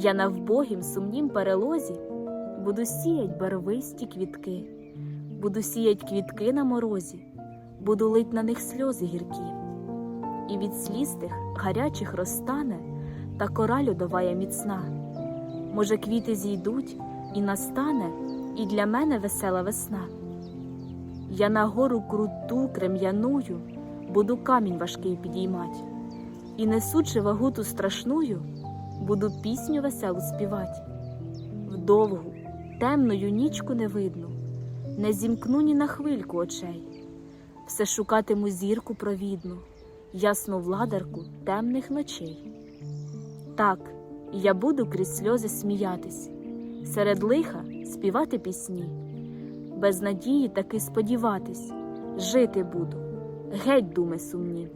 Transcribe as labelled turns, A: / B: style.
A: Я на вбогім сумнім перелозі. Буду сіять барвисті квітки, буду сіять квітки на морозі, буду лить на них сльози гіркі, і від сліз тих гарячих розтане та кора льодовая міцна. Може, квіти зійдуть і настане, і для мене весела весна. Я на гору круту крем'яную буду камінь важкий підіймать, і несучи вагу ту страшную, буду пісню веселу співать. Вдовгу, темною нічку не видно, не зімкну ні на хвильку очей, все шукатиму зірку провідну, ясну владарку темних ночей. Так, я буду крізь сльози сміятись, серед лиха співати пісні, без надії таки сподіватись, жити буду, геть думи сумні.